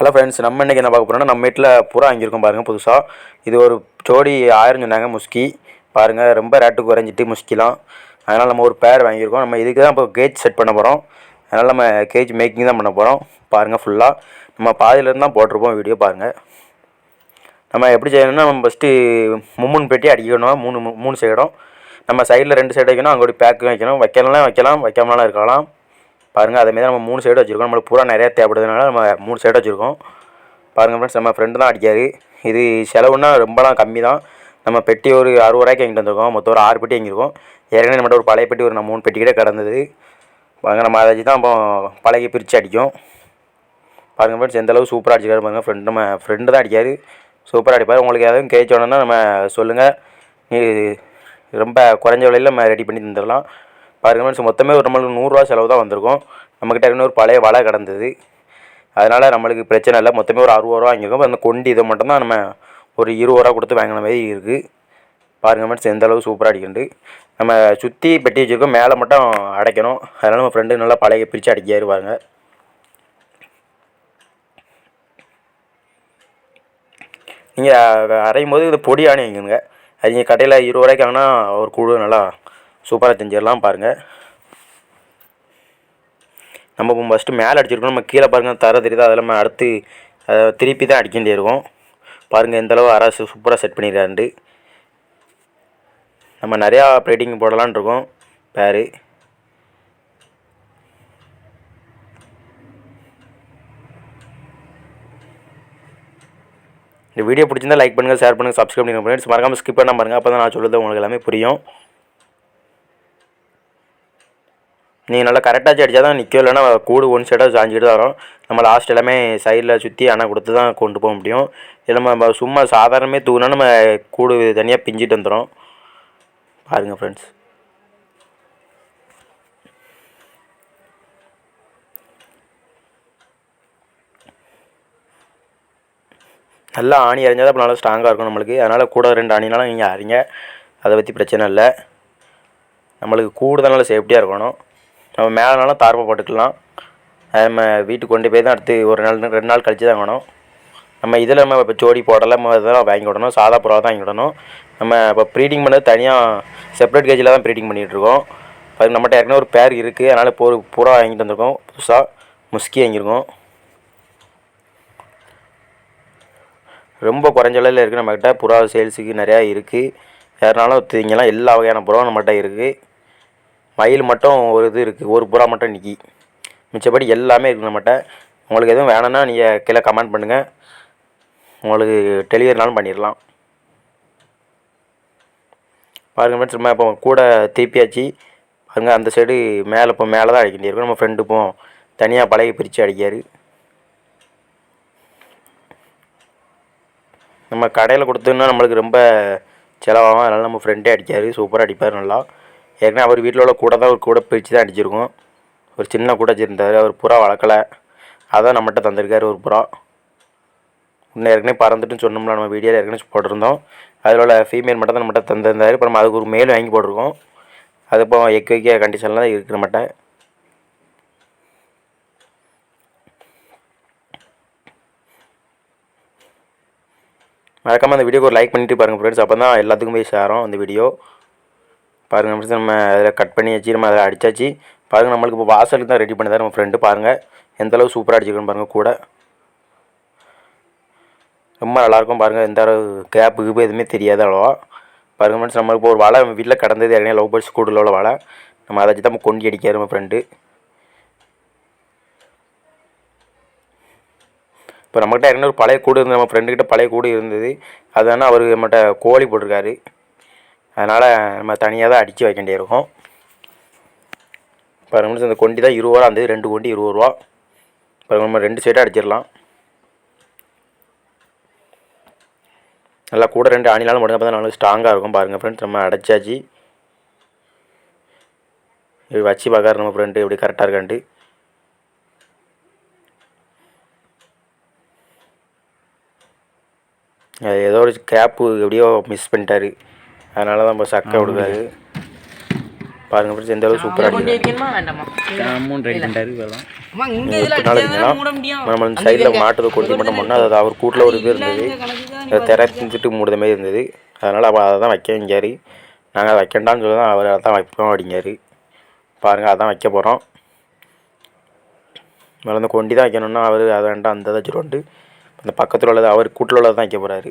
Hello friends நம்ம இன்றைக்கி என்ன பார்க்க போகிறோம்னா நம்ம வீட்டில் புறா வாங்கியிருக்கோம் பாருங்கள் புதுசாக இது ஒரு ஜோடி ஆயிரம் சொன்னாங்க முஸ்கி. பாருங்கள் ரொம்ப ரேட்டு குறைஞ்சிட்டு முஸ்கிலாம். அதனால் நம்ம ஒரு பேர் வாங்கியிருக்கோம். நம்ம இதுக்கு தான் இப்போ கேஜ் செட் பண்ண போகிறோம் அதனால் நம்ம கேஜ் மேக்கிங் தான் பண்ண போகிறோம் பாருங்கள் ஃபுல்லாக நம்ம பாதியிலேருந்து தான் போட்டிருப்போம் வீடியோ பாருங்கள் நம்ம எப்படி செய்யணும்னா நம்ம ஃபஸ்ட்டு மும்முன் பெட்டி அடிக்கணும் மூணு மூணு சைடும். நம்ம சைடில் ரெண்டு சைடு வைக்கணும் அங்கே ஒரு பேக்கு வைக்கணும். வைக்கலாம் வைக்கலாம் வைக்காமலாம் இருக்கலாம். பாருங்கள் அதேமாதிரி நம்ம மூணு சைடு வச்சுருக்கோம். நம்மளுக்கு பூரா நிறையா தேவைப்படுதுனால நம்ம மூணு சைடு வச்சுருக்கோம். பாருங்கள் ஃப்ரெண்ட்ஸ் நம்ம ஃப்ரெண்டு தான் அடிக்காரு இது செலவுன்னா ரொம்பலாம் கம்மி தான் நம்ம பெட்டி ஒரு அறுபது ரூபாய்க்கு வாங்கிட்டு வந்திருக்கோம். மொத்தம் ஒரு ஆறு பெட்டி வாங்கியிருக்கோம். ஏற்கனவே நம்மகிட்ட ஒரு பழைய பெட்டி ஒரு நம்ம மூணு பெட்டி கிட்டே கிடந்தது. பாருங்கள் நம்ம அதை வச்சு தான் இப்போ பழகி பிரித்து அடிக்கும் பாருங்க ஃப்ரெண்ட்ஸ் எந்தளவு சூப்பராக அடிச்சிருக்காரு பாருங்கள் ஃப்ரெண்டு நம்ம ஃப்ரெண்டு தான் அடிக்காரு சூப்பராக அடிப்பார். உங்களுக்கு எதுவும் கேட்ச் நம்ம சொல்லுங்கள் ரொம்ப குறைஞ்ச விலையில் நம்ம ரெடி பண்ணி தந்துடலாம். பாருங்க மீன்ஸ் மொத்தமே ஒரு நம்மளுக்கு நூறுரூவா செலவு தான் வந்திருக்கும். நம்மக்கிட்ட இன்னொரு ஒரு பழைய வலை கிடந்தது. அதனால் நம்மளுக்கு பிரச்சனை இல்லை. மொத்தமே ஒரு அறுபது ரூபா வாங்கியிருக்கோம். அந்த கொண்டு இதை மட்டும் தான் நம்ம ஒரு இருபது ரூபா கொடுத்து வாங்கின மாதிரி இருக்குது பாருங்க மீன்ஸ் எந்த அளவு சூப்பராக அடிக்கிண்டு நம்ம சுற்றி பெட்டி வச்சுருக்கோம். மேலே மட்டும் அடைக்கணும். அதனால் நம்ம ஃப்ரெண்டு நல்லா பழைய பிரித்து அடிக்காரு பாருங்க. நீங்கள் அரையும் போது இது பொடி ஆணி வைக்கணுங்க அது நீங்கள் கடையில் இருபது ரூபாய்க்கு வாங்கினா ஒரு குழு நல்லா சூப்பராக செஞ்சிடலாம் பாருங்கள் நம்ம இப்போ ஃபஸ்ட்டு மேலே அடிச்சிருக்கோம். நம்ம கீழே பாருங்கள் தர தெரியுது? அதில் நம்ம அடுத்து அதை திருப்பி தான் அடிக்க வேண்டியிருக்கும் பாருங்கள் எந்த அளவு அரசு சூப்பராக செட் பண்ணிடுறாரு நம்ம நிறையா ப்ரைட்டிங் போடலான்னு இருக்கோம். பேர். இந்த வீடியோ பிடிச்சிருந்தா லைக் பண்ணுங்கள் ஷேர் பண்ணுங்கள் சப்ஸ்கிரைப் பண்ணுங்கள் ஃப்ரெண்ட்ஸ் மறக்காமல் ஸ்கிப் பண்ண பாருங்கள் அப்போ தான் நான் சொல்லுறது உங்களுக்கு எல்லாமே புரியும். நீங்கள் நல்லா கரெக்டாக அடித்தா தான் நிற்கும் இல்லைனா கூடு ஒன் சைடாக சாஞ்சிட்டு தான் வரும். நம்ம லாஸ்ட் எல்லாமே சைடில் சுற்றி அணை கொடுத்து தான் கொண்டு போக முடியும். இல்லை நம்ம சும்மா சாதாரணமே தூங்கினா நம்ம கூடு தனியாக பிஞ்சிட்டு வந்துடும் பாருங்கள் ஃப்ரெண்ட்ஸ் நல்லா ஆணி அறிஞ்சால் தான் அப்போ நல்லா ஸ்ட்ராங்காக இருக்கும் நம்மளுக்கு. அதனால் கூட ரெண்டு ஆணினாலும் நீங்கள் அறிங்க அதை பற்றி பிரச்சனை இல்லை. நம்மளுக்கு கூடுதல் நல்லா சேஃப்டியாக இருக்கணும். நம்ம மேலேனாலும் தார்ப்பை போட்டுக்கலாம். நம்ம வீட்டுக்கு கொண்டு போய் தான் அடுத்து ஒரு நாள் ரெண்டு நாள் கழிச்சு தான் வேணும் நம்ம இதில் நம்ம இப்போ ஜோடி போடலை நம்ம இதெல்லாம் வாங்கி விடணும் சாதா புறாவை தான் வாங்கி விடணும். நம்ம இப்போ ப்ரீடிங் பண்ணது தனியாக செப்பரேட் கேஜில் தான் ப்ரீடிங் பண்ணிகிட்ருக்கோம் அது நம்மகிட்ட ஏற்கனவே ஒரு பேர் இருக்குது அதனால் இப்போ ஒரு புறா வாங்கிட்டு வந்திருக்கோம். புதுசாக முஸ்கி வாங்கியிருக்கோம். ரொம்ப குறைஞ்ச விலையில் இருக்குது நம்மக்கிட்ட புறா சேல்ஸுக்கு நிறையா இருக்குது யாருனாலும் இங்கெல்லாம் எல்லா வகையான புறாவும் நம்மகிட்ட இருக்குது மயில் மட்டும் ஒரு இது இருக்குது ஒரு புறா மட்டும் நிற்கி மிச்சப்படி எல்லாமே இருக்குது நம்மகிட்ட. உங்களுக்கு எதுவும் வேணும்னா நீங்கள் கீழே கமெண்ட் பண்ணுங்கள் உங்களுக்கு டெலிவரினாலும் பண்ணிடலாம். பாருங்க ஃப்ரெண்ட்ஸ் நம்ம இப்போ கூட திருப்பியாச்சு. பாருங்க அந்த சைடு மேலே இப்போ மேலே தான் அடிக்க வேண்டியிருக்கும் நம்ம ஃப்ரெண்டு இப்போ தனியாக பழகி பிரித்து அடிக்காரு நம்ம கடையில் கொடுத்தோன்னா நம்மளுக்கு ரொம்ப செலவாகும். அதனால் நம்ம ஃப்ரெண்டே அடிக்காரு சூப்பராக அடிப்பார் நல்லா. ஏற்கனவே அவர் வீட்டில் உள்ள கூட தான் ஒரு கூட பிரித்து தான் அடிச்சிருக்கோம். ஒரு சின்ன கூட வச்சுருந்தார். அவர் புறா வளர்க்கலை. அதான் நம்மகிட்ட தந்திருக்காரு ஒரு புறா. இன்னும் ஏற்கனவே பறந்துட்டுன்னு சொன்னோம்ல நம்ம வீடியோவில் ஏற்கனவே போட்டிருந்தோம். அதில் உள்ள ஃபீமேல் மட்டும் தான் நம்மகிட்ட தந்திருந்தார். இப்போ நம்ம அதுக்கு ஒரு மேல் வாங்கி போட்டிருக்கோம். அது இப்போ எக் வைக்க கண்டிஷன்லாம் தான் இருக்குது நம்மகிட்ட. மறக்காமல் அந்த வீடியோக்கு ஒரு லைக் பண்ணிட்டு பாருங்கள் ஃப்ரெண்ட்ஸ் அப்போ தான் எல்லாத்துக்கும் போய் சேரும் அந்த வீடியோ. பாருங்கள் ஃப்ரெண்ட்ஸ் நம்ம அதில் கட் பண்ணி வச்சு நம்ம அதில் அடிச்சாச்சு. பாருங்கள் நம்மளுக்கு இப்போ வாசலுக்கு தான் ரெடி பண்ணி நம்ம ஃப்ரெண்டு பாருங்கள் எந்தளவு சூப்பராக அடிச்சிருக்கணும் பாருங்கள் கூட. ரொம்ப நல்லாயிருக்கும் பாருங்கள் எந்த அளவு கேப்பு கீப்பு எதுவுமே தெரியாது அவ்வளோவா. பாருங்கள் ஃப்ரெண்ட்ஸ் நம்மளுக்கு இப்போ ஒரு வலை வீட்டில் கடந்தது ஏற்கனவே லவ் பேர்ட்ஸ் கூடில் உள்ள வலை. நம்ம அதை வச்சு தான் நம்ம கொண்டி அடிக்காரு நம்ம ஃப்ரெண்டு இப்போ நம்மகிட்ட ஏற்கனவே ஒரு பழைய கூடு இருந்தது நம்ம ஃப்ரெண்டுக்கிட்ட பழைய கூடு இருந்தது. அதுதானே அவர் நம்மகிட்ட கோழி போட்டிருக்காரு. அதனால் நம்ம தனியாக தான் அடித்து வைக்க வேண்டியிருக்கும். இப்போ நம்ம இந்த கொண்டி தான் இருபது ரூபா அந்த ரெண்டு கொண்டி இருபது ரூபா. இப்போ நம்ம ரெண்டு சைடாக அடிச்சிடலாம். நல்லா கூட ரெண்டு ஆணினாலும் மட்டும் பார்த்தா நல்லா ஸ்ட்ராங்காக இருக்கும் பாருங்கள் ஃப்ரெண்ட்ஸ் நம்ம அடைச்சாச்சு. இப்படி வச்சு பார்க்கற நம்ம ஃப்ரெண்டு எப்படி கரெக்டாக இருக்காண்டு ஏதோ ஒரு கேப்பு எப்படியோ மிஸ் பண்ணிட்டாரு. அதனால தான் நம்ம சக்கை விடுக்காரு பாருங்க ஃப்ரெண்ட்ஸ் எந்த அளவுக்கு சூப்பராக முடியும். நம்ம சைடில் மாட்டுறது கொண்டு மட்டும் பண்ணால் அது அவர் கூட்டில் ஒரு இது இருந்தது அதை திறந்துட்டு மூடுற மாதிரி இருந்தது. அதனால் அவள் அதை தான் வைக்க வைங்காரு நாங்கள் அதை வைக்கண்டான்னு சொல்லி தான் அவர் அதை தான் வைப்போம் அப்படிங்காரு பாருங்கள் அதான் வைக்க போகிறோம் மேலே கொண்டி தான் வைக்கணும்னா அவர் அதை வேண்டாம் அந்த இதை வச்சுட்டு இந்த பக்கத்தில் உள்ளது அவர் கூட்டில் உள்ளது தான் வைக்க போகிறாரு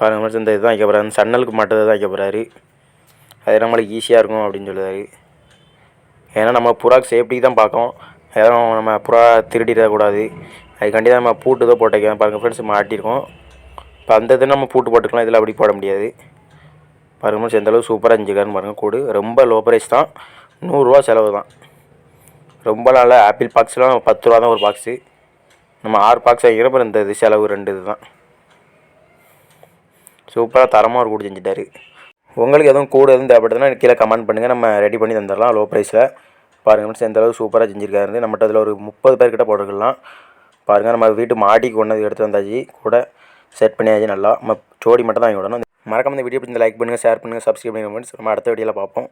பாருங்க ஃப்ரெண்ட்ஸ் இந்த இதுதான் வைக்க போகிறாரு சன்னலுக்கு மட்டும் தான் வைக்க போகிறாரு அது நம்மளுக்கு ஈஸியாக இருக்கும் அப்படின்னு சொல்லுறாரு ஏன்னா நம்ம புறாக்கு சேஃப்டிக்கு தான் பார்க்கோம். எதுவும் நம்ம புறா திருடிடக்கூடாது அதுக்காண்டி தான் நம்ம பூட்டு தான் போட்டு வைக்கிறோம். பாருங்கள் ஃப்ரெண்ட்ஸ் மாட்டியிருக்கோம் இப்போ அந்த இது நம்ம பூட்டு போட்டுக்கலாம். இதில் அப்படி போட முடியாது. பாருங்கள் ஃப்ரெண்ட்ஸ் எந்தளவுக்கு சூப்பராக இருந்துச்சுக்காருன்னு பாருங்கள் கூடு. ரொம்ப லோ ப்ரைஸ் தான். நூறுரூவா செலவு தான். ரொம்ப நாள் ஆப்பிள் பாக்ஸ்லாம் பத்து ரூபா தான் ஒரு பாக்ஸு நம்ம ஆறு பாக்ஸ் வாங்கிக்கிறோம் இந்த இது செலவு ரெண்டு இது தான். சூப்பராக தரமாக ஒரு கூடு செஞ்சுட்டாரு. உங்களுக்கு எதுவும் கூட எதுவும் தேவைப்படுதுன்னா கீழே கமெண்ட் பண்ணுங்கள் நம்ம ரெடி பண்ணி தந்துடலாம் லோ. ப்ரைஸில் பாருங்கள் ஃப்ரெண்ட்ஸ் எந்த அளவுக்கு சூப்பராக செஞ்சுருக்காரு நம்மகிட்ட அதில் ஒரு முப்பது பேர்கிட்ட கிட்ட பாருங்கள் நம்ம வீட்டு மாடிக்கு கொண்டு எடுத்து வந்தாச்சு. கூட செட் பண்ணியாச்சு நல்லா. நம்ம ஜோடி மட்டும் தான் வாங்கி விடணும். மறக்காம இந்த வீடியோ பிடிச்சி லைக் பண்ணுங்கள் ஷேர் பண்ணுங்கள் சப்ஸ்கிரைப் பண்ணுங்கள் friends. நம்ம அடுத்த வீடியோவில் பார்ப்போம்.